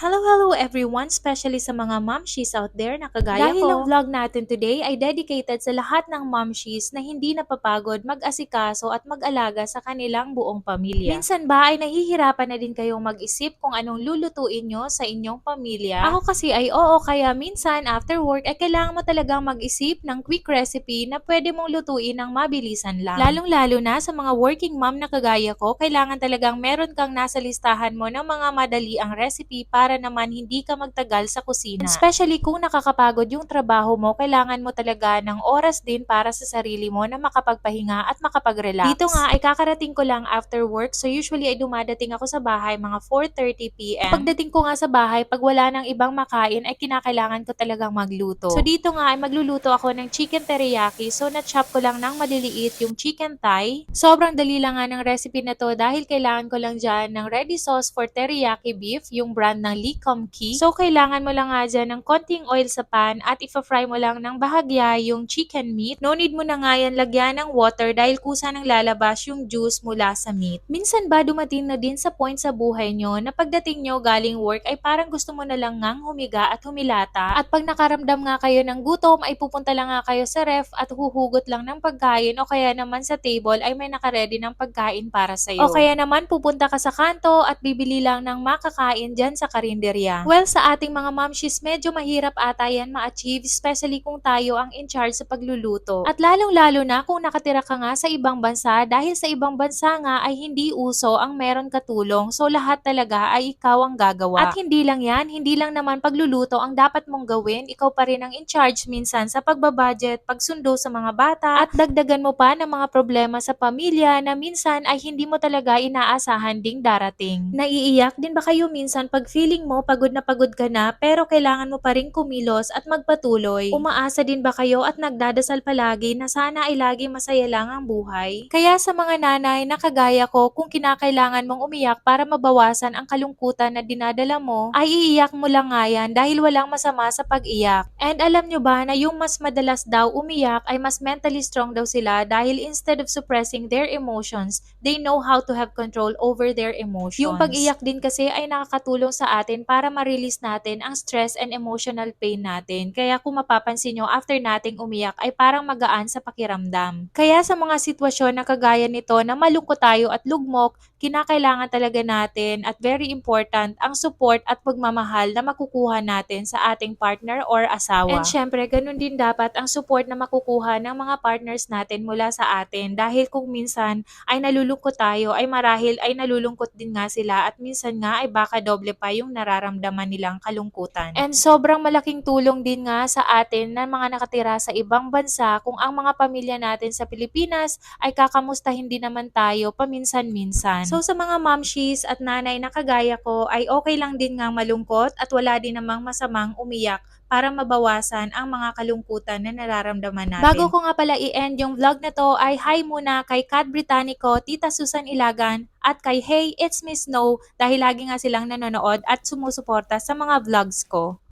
Hello, hello everyone, especially sa mga momshies out there na kagaya Dahil ko. ang vlog natin today ay dedicated sa lahat ng momshies na hindi napapagod mag-asikaso at mag-alaga sa kanilang buong pamilya. Minsan ba ay nahihirapan na din kayong mag-isip kung anong lulutuin nyo sa inyong pamilya? Ako kasi ay oo, kaya minsan after work ay kailangan mo talagang mag-isip ng quick recipe na pwede mong lutuin ng mabilisan lang. Lalong-lalo na sa mga working mom na kagaya ko, kailangan talagang meron kang nasa listahan mo ng mga madali ang recipe para naman hindi ka magtagal sa kusina. Especially kung nakakapagod yung trabaho mo, kailangan mo talaga ng oras din para sa sarili mo na makapagpahinga at makapag-relax. Dito nga ay kakarating ko lang after work, so usually ay dumadating ako sa bahay mga 4.30pm. Pagdating ko nga sa bahay, pag wala nang ibang makain, ay kinakailangan ko talagang magluto. So dito nga ay magluluto ako ng chicken teriyaki, so na-chop ko lang ng maliliit yung chicken thigh. Sobrang dali lang nga ng recipe na to dahil kailangan ko lang dyan ng ready sauce for teriyaki beef, yung brand ng Lee Kum Kee. So kailangan mo lang nga dyan ng konting oil sa pan at ipa-fry mo lang ng bahagya yung chicken meat. No need mo na nga yan lagyan ng water dahil kusa nang lalabas yung juice mula sa meat. Minsan ba dumating na din sa point sa buhay nyo na pagdating nyo galing work ay parang gusto mo na lang ngang humiga at humilata at pag nakaramdam nga kayo ng gutom ay pupunta lang nga kayo sa ref at huhugot lang ng pagkain o kaya naman sa table ay may nakaredy ng pagkain para sa'yo. O kaya naman pupunta ka sa kanto at bibili lang ng makakain dyan sa karinderya. Well, sa ating mga momshies, medyo mahirap ata yan ma-achieve, especially kung tayo ang in charge sa pagluluto. At lalong-lalo na kung nakatira ka nga sa ibang bansa, dahil sa ibang bansa nga ay hindi uso ang meron katulong, so lahat talaga ay ikaw ang gagawa. At hindi lang yan, hindi lang naman pagluluto ang dapat mong gawin, ikaw pa rin ang in charge minsan sa pagbabudget, pagsundo sa mga bata, at dagdagan mo pa ng mga problema sa pamilya na minsan ay hindi mo talaga inaasahan ding darating. Naiiyak din ba kayo minsan pag feeling mo pagod na pagod ka na pero kailangan mo pa rin kumilos at magpatuloy? Umaasa din ba kayo at nagdadasal palagi na sana ay lagi masaya lang ang buhay? Kaya sa mga nanay na kagaya ko, kung kinakailangan mong umiyak para mabawasan ang kalungkutan na dinadala mo, ay iiyak mo lang nga yan dahil walang masama sa pag-iyak. And alam nyo ba na yung mas madalas daw umiyak ay mas mentally strong daw sila dahil instead of suppressing their emotions, they know how to have control over their emotions. Yung pag-iyak din kasi ay nakakatulong sa atin para ma-release natin ang stress and emotional pain natin. Kaya kung mapapansin nyo, after nating umiyak ay parang magaan sa pakiramdam. Kaya sa mga sitwasyon na kagaya nito na malungkot tayo at lugmok, kinakailangan talaga natin at very important ang support at pagmamahal na makukuha natin sa ating partner or asawa. And syempre, ganun din dapat ang support na makukuha ng mga partners natin mula sa atin dahil kung minsan ay nalulungkot tayo ay marahil ay nalulungkot din nga sila at minsan nga ay baka doble pa yung nararamdaman nilang kalungkutan. And sobrang malaking tulong din nga sa atin na mga nakatira sa ibang bansa kung ang mga pamilya natin sa Pilipinas ay kakamustahin din naman tayo paminsan-minsan. So sa mga momshies at nanay na kagaya ko ay okay lang din nga malungkot at wala din namang masamang umiyak para mabawasan ang mga kalungkutan na nararamdaman natin. Bago ko nga pala i-end yung vlog na to ay hi muna kay Kat Britannico, Tita Susan Ilagan at kay Hey It's Miss Snow dahil lagi nga silang nanonood at sumusuporta sa mga vlogs ko.